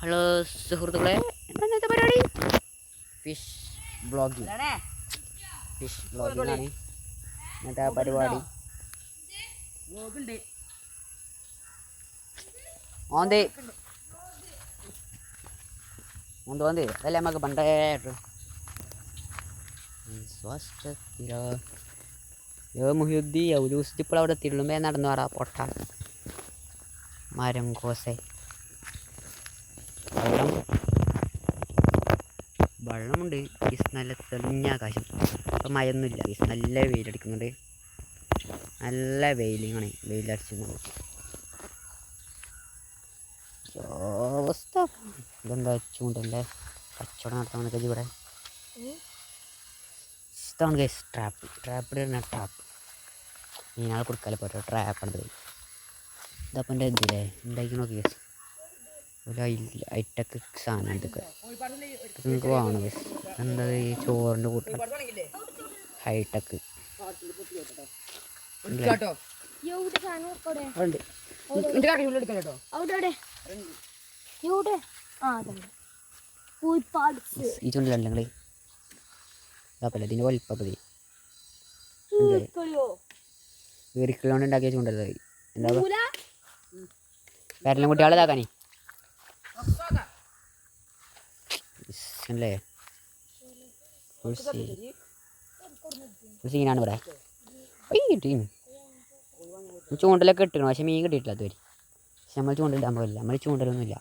Hello സുഹൃത്തുക്കളെ. എന്താ പരിപാടി? ഫിഷ് ബ്ലോഗിങ് ഫിഷ് ബ്ലോഗിംഗ് ആണ്. എന്നിട്ട് ആ പരിപാടി. ഓന്തി ഓന്ത് ഓന്ത് അതല്ലേ നമുക്ക് പണ്ടേ സ്വസ്ഥത്തിലോ യോ മുഹ്യുദ്ദി യൗലൂസ് ഇപ്പോൾ അവിടെ തിരുളുമ്പേ നടന്നു പറ പൊട്ട. മരം കോസെ. വെള്ളമുണ്ട്. ഈ നല്ല തെളിഞ്ഞ ആകാശം. അപ്പോൾ മഴയൊന്നുമില്ല. ഈ നല്ല വെയിലടിക്കുന്നുണ്ട്. നല്ല വെയിലിങ്ങനെ വെയിലടിച്ചിട്ടുണ്ട് അവസ്ഥ. ഇതെന്താ ചൂണ്ടല്ലേ കച്ചവടം നടത്താൻ ഇവിടെ? ഇതാണ് ഗൈസ് ട്രാപ്പ്. ട്രാപ്പ് ഇടുന്ന ട്രാപ്പ്. മീനാൾ കൊടുക്കാല്ലേ പറ്റുമോ ട്രാപ്പ് ഉണ്ട് ഇതപ്പം എന്റെ ഇതില്ലേ നോക്കി ഗൈസ്. ഒരു ഹൈടെക് സാധനം ഇതൊക്കെ. നിങ്ങൾക്ക് വേണം ബസ് എന്താ ഈ ചോറിന്റെ കൂട്ടം? ഈ ചൂണ്ടില്ല നിങ്ങൾ ഇതാപ്പല്ലേ ഇതിന്റെ വലിപ്പപ്പതി കളിയോ വീറിക്കളോണ്ട് ഉണ്ടാക്കിയ ചൂണ്ടല്ലേ എന്താ? പേരെല്ലാം കുട്ടികളെ ഇതാക്കാനേ. അല്ലേ തുളസി സീനാണ് ഇവിടെ. കിട്ടി ചൂണ്ടലൊക്കെ ഇട്ടിരുന്നു പക്ഷെ മീൻ കിട്ടിയിട്ടില്ല അതുവരെ പക്ഷെ നമ്മൾ ചൂണ്ടിടാൻ പോകില്ല നമ്മൾ ചൂണ്ടലൊന്നുമില്ല.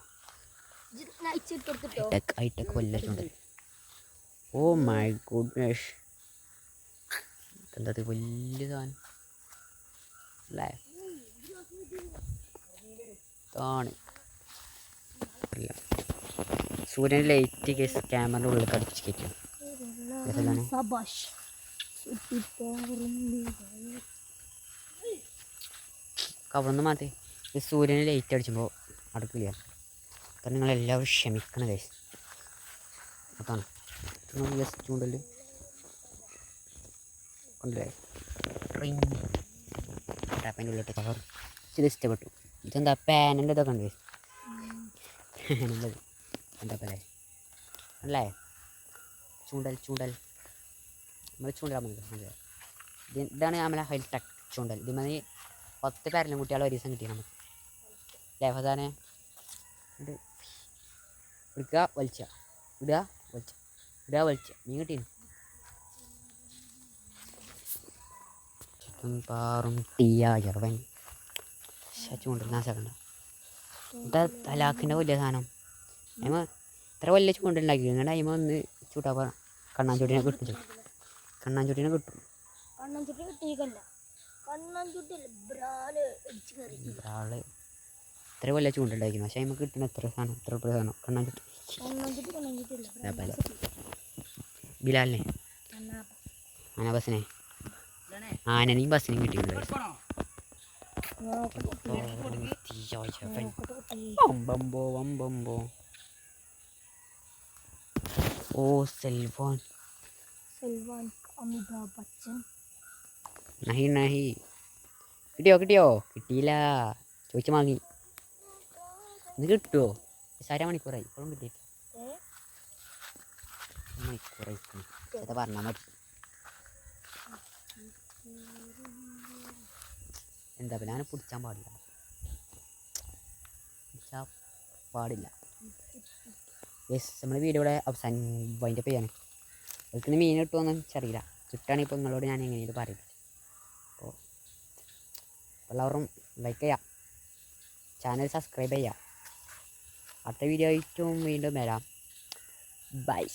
ഇല്ല ഹൈടെക് ഹൈടെക് വല്ല ചൂണ്ടൽ ഓ മൈ ഗുഡ്നസ്. എന്താ വലിയ സാധനം? അല്ലേ? ഇതാണ്. അല്ല സൂര്യൻ ലൈറ്റ് കേസ് ക്യാമറ ഉള്ളിൽ കടിച്ചു കയറ്റും കവർന്ന് മാറ്റി. ഈ സൂര്യന് ലൈറ്റ് അടിച്ചുമ്പോൾ അടുക്കില്ല അപ്പം നിങ്ങൾ എല്ലാവരും ക്ഷമിക്കണം കേസ് അതാണ്. ജസ്റ്റ് ചൂണ്ടൽ. കൊണ്ടല്ലേ ടാപ്പിന്റെ ഉള്ളിട്ട് കവർ ഇത് ഇഷ്ടപ്പെട്ടു. ഇതെന്താ? പാനിന്റെ ഇതൊക്കെ ഉണ്ട് പാനുള്ളത് എന്താ അല്ലേ? ചൂണ്ടൽ ചൂണ്ടൽ. നമ്മൾ ചൂണ്ടലാണ് ഇതാണ് നമ്മളെ ഹൈടെക് ചൂണ്ടൽ. ഇത് മതി. പത്ത് പേരെല്ലാം കുട്ടികളെ ഒരു ദിവസം കിട്ടി നമുക്ക് ലേഹദാനെ ഇത് വലിച്ച. ഇടുക വലിച്ച. ഇടുക വലിച്ച. മീൻ കിട്ടീന്? പാറും ടീയ ചെറുവൻ ചൂണ്ടൽ നാശക്കണ്ട ഇതാ തലാഖിന്റെ വലിയ സാധനം? അതിമ ഇത്ര വലിയ ചൂണ്ടുണ്ടാക്കി അങ്ങനെ അതിമ ഒന്ന് ചൂട്ടാ കണ്ണാഞ്ചൂട്ടിനെ കിട്ടും. കണ്ണാഞ്ചൂട്ടിനെ കിട്ടും. അടിച്ചു കയറി ഒരാൾ ഇത്ര വലിയ ചൂണ്ടുണ്ടായിരിക്കുന്നു പക്ഷേ അതിമ കിട്ടുന്ന എത്ര സാധനം? എത്ര ഉറുപ്പിക സാധനം? കണ്ണാഞ്ചുട്ടി ബിലാലിനെ. ബസ്സിനെ. ആനനെയും ബസ്സിനെയും കിട്ടിയിട്ടുണ്ട്. വമ്പമ്പോ വമ്പമ്പോ. ഓ സെൽഫോൺ സൽമാൻ അമിതാഭ് ബച്ചൻ. നഹി നഹി. കിട്ടിയോ കിട്ടിയോ? കിട്ടിയില്ല. ചോദിച്ചു വാങ്ങി. ഇന്ന് കിട്ടുമോ സാര മണിക്കൂറായി ഇപ്പോഴും കിട്ടിയിട്ട്? മണിക്കൂറായി പറഞ്ഞാൽ മതി. എന്താ പിന്നെ? അവനെ പിടിച്ചാൻ പാടില്ല. പിടിച്ചാൽ പാടില്ല. യെസ് നമ്മൾ വീഡിയോ ഇവിടെ അവസാനം വൈൻഡപ്പ് ചെയ്യാണ്. അതിന് മീൻ കിട്ടുമെന്ന് അറിയില്ല ചുറ്റാണ് ഇപ്പോൾ നിങ്ങളോട് ഞാൻ എങ്ങനെയത് പറയും. അപ്പോൾ എല്ലാവരും ലൈക്ക് ചെയ്യാം. ചാനൽ സബ്സ്ക്രൈബ് ചെയ്യാം. അടുത്ത വീഡിയോ ആയിട്ടും വീണ്ടും വരാം. ബൈ